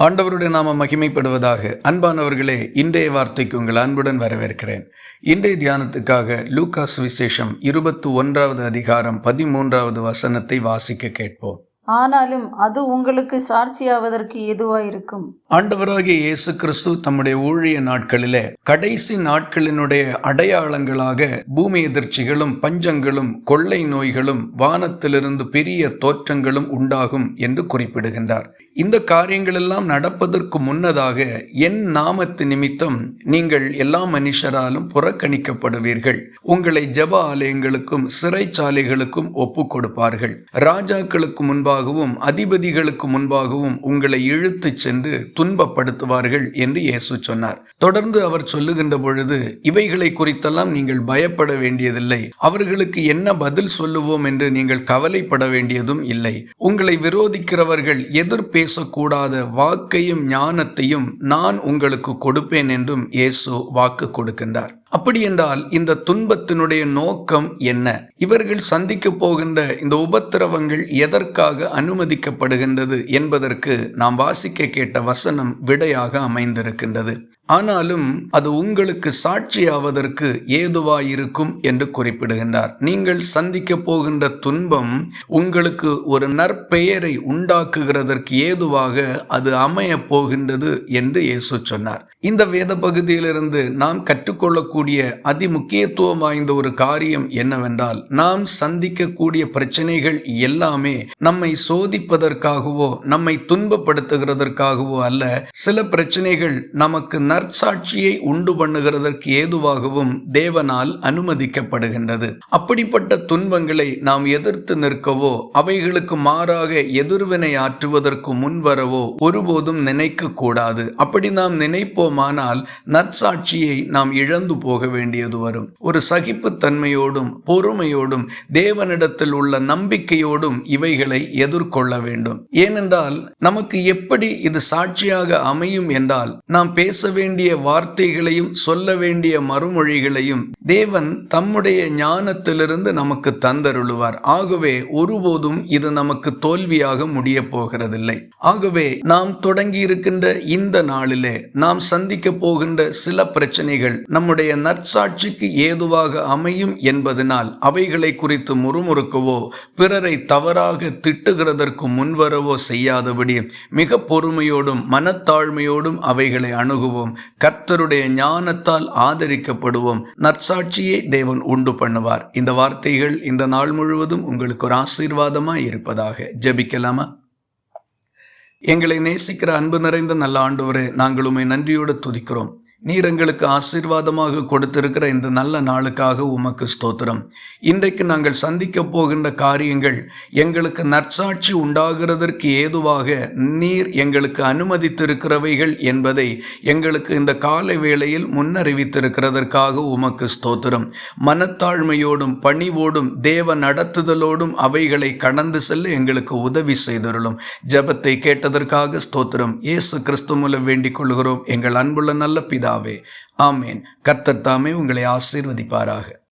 ஆண்டவருடைய நாம மகிமைப்படுவதாக அன்பானவர்களே இன்றைய வார்த்தைக்கு உங்கள் அன்புடன் வரவேற்கிறேன். இன்றைய தியானத்துக்காக லூகாஸ் விசேஷம் இருபத்தி ஒன்றாவது அதிகாரம் பதிமூன்றாவது வசனத்தை வாசிக்க கேட்போம். ஆனாலும் அது உங்களுக்கு சாட்சியாவதற்கு எதுவாயிருக்கும் ஆண்டவராகிய இயேசு கிறிஸ்து தம்முடைய ஊழிய நாட்களிலே கடைசி நாட்களினுடைய அடையாளங்களாக பூமி எதிர்ச்சிகளும் பஞ்சங்களும் கொள்ளை நோய்களும் வானத்திலிருந்து பெரிய தோற்றங்களும் உண்டாகும் என்று குறிப்பிடுகின்றார். இந்த காரியங்களெல்லாம் நடப்பதற்கு முன்னதாக என் நாமத்து நிமித்தம் நீங்கள் எல்லா மனுஷராலும் புறக்கணிக்கப்படுவீர்கள். உங்களை ஜப ஆலயங்களுக்கும் சிறைச்சாலைகளுக்கும் ஒப்பு கொடுப்பார்கள் ராஜாக்களுக்கு முன்பாக முன்பாகவும் அதிபதிகளுக்கு முன்பாகவும் உங்களை இழுத்துச் சென்று துன்பப்படுத்துவார்கள் என்று இயேசு சொன்னார். தொடர்ந்து அவர் சொல்லுகின்ற பொழுது இவைகளை குறித்தெல்லாம் நீங்கள் பயப்பட வேண்டியதில்லை. அவர்களுக்கு என்ன பதில் சொல்லுவோம் என்று நீங்கள் கவலைப்பட வேண்டியதும் இல்லை. உங்களை விரோதிக்கிறவர்கள் எதிர் பேசக்கூடாத வாக்கையும் ஞானத்தையும் நான் உங்களுக்கு கொடுப்பேன் என்றும் இயேசு வாக்கு கொடுக்கின்றார். அப்படியென்றால் இந்த துன்பத்தினுடைய நோக்கம் என்ன? இவர்கள் சந்திக்க போகின்ற இந்த உபத்திரவங்கள் எதற்காக அனுமதிக்கப்படுகின்றது என்பதற்கு நாம் வாசிக்க கேட்ட வசனம் விடையாக அமைந்திருக்கின்றது. ஆனாலும் அது உங்களுக்கு சாட்சியாவதற்கு ஏதுவாயிருக்கும் என்று குறிப்பிடுகின்றார். நீங்கள் சந்திக்க போகின்ற துன்பம் உங்களுக்கு ஒரு நற்பெயரை உண்டாக்குகிறதற்கு ஏதுவாக அது அமைய போகின்றது என்று இயேசு சொன்னார். இந்த வேத பகுதியிலிருந்து நாம் கற்றுக்கொள்ளக்கூடிய அதி முக்கியத்துவம் வாய்ந்த ஒரு காரியம் என்னவென்றால் நாம் சந்திக்கக்கூடிய பிரச்சனைகள் எல்லாமே நம்மை சோதிப்பதற்காகவோ நம்மை துன்பப்படுத்துகிறதற்காகவோ அல்ல சில பிரச்சனைகள் நமக்கு நற்சாட்சியை உண்டு பண்ணுகிறதற்கு ஏதுவாகவும் தேவனால் அனுமதிக்கப்படுகின்றது. அப்படிப்பட்ட துன்பங்களை நாம் எதிர்த்து நிற்கவோ அவைகளுக்கு மாறாக எதிர்வினை ஆற்றுவதற்கு முன்வரவோ ஒருபோதும் நினைக்க கூடாது அப்படி நாம் நினைப்போமானால் நற்சாட்சியை நாம் இழந்து போ போக வேண்டியது வரும். ஒரு சகிப்புத்தன்மையோடும் பொறுமையோடும் தேவனிடத்தில் உள்ள நம்பிக்கையோடும் இவைகளை எதிர்கொள்ள வேண்டும். ஏனென்றால் நமக்கு எப்படி இது சாட்சியாக அமையும் என்றால் நாம் பேச வேண்டிய வார்த்தைகளையும் சொல்ல வேண்டிய மறுமொழிகளையும் தேவன் தம்முடைய ஞானத்திலிருந்து நமக்கு தந்தருளுவார். ஆகவே ஒருபோதும் இது நமக்கு தோல்வியாக முடிய போகிறதில்லை. ஆகவே நாம் தொடங்கி இருக்கின்ற இந்த நாளிலே நாம் சந்திக்க போகின்ற சில பிரச்சனைகள் நம்முடைய நற்சாட்சிக்கு ஏதுவாக அமையும் என்பதனால் அவைகளை குறித்து முறுமுறுக்கவோ பிறரை தவறாக திட்டுகிறதற்கு முன்வரவோ செய்யாதபடி மிக பொறுமையோடும் மனத்தாழ்மையோடும் அவைகளை அணுகுவோம். கர்த்தருடைய ஞானத்தால் ஆதரிக்கப்படுவோம். நற்சாட்சியை தேவன் உண்டு பண்ணுவார். இந்த வார்த்தைகள் இந்த நாள் முழுவதும் உங்களுக்கு ஒரு ஆசீர்வாதமாக இருப்பதாக ஜெபிக்கலாமா? எங்களை நேசிக்கிற அன்பு நிறைந்த நல்ல ஆண்டவரே நாங்கள் உண்மை நன்றியோடு துதிக்கிறோம். நீர் எங்களுக்கு ஆசீர்வாதமாக கொடுத்திருக்கிற இந்த நல்ல நாளுக்காக உமக்கு ஸ்தோத்திரம். இன்றைக்கு நாங்கள் சந்திக்க போகின்ற காரியங்கள் எங்களுக்கு நற்சாட்சி உண்டாகிறதற்கு ஏதுவாக நீர் எங்களுக்கு அனுமதித்திருக்கிறவைகள் என்பதை எங்களுக்கு இந்த காலை வேளையில் முன்னறிவித்திருக்கிறதற்காக உமக்கு ஸ்தோத்திரம். மனத்தாழ்மையோடும் பணிவோடும் தேவ நடத்துதலோடும் அவைகளை கடந்து செல்ல எங்களுக்கு உதவி செய்தருளும். ஜெபத்தை கேட்டதற்காக ஸ்தோத்திரம். இயேசு கிறிஸ்து மூலம் வேண்டிக் கொள்கிறோம். எங்கள் அன்புள்ள நல்ல பிதா பிதாவே. ஆமேன். கர்த்தர் தாமே உங்களை ஆசீர்வதிப்பாராக.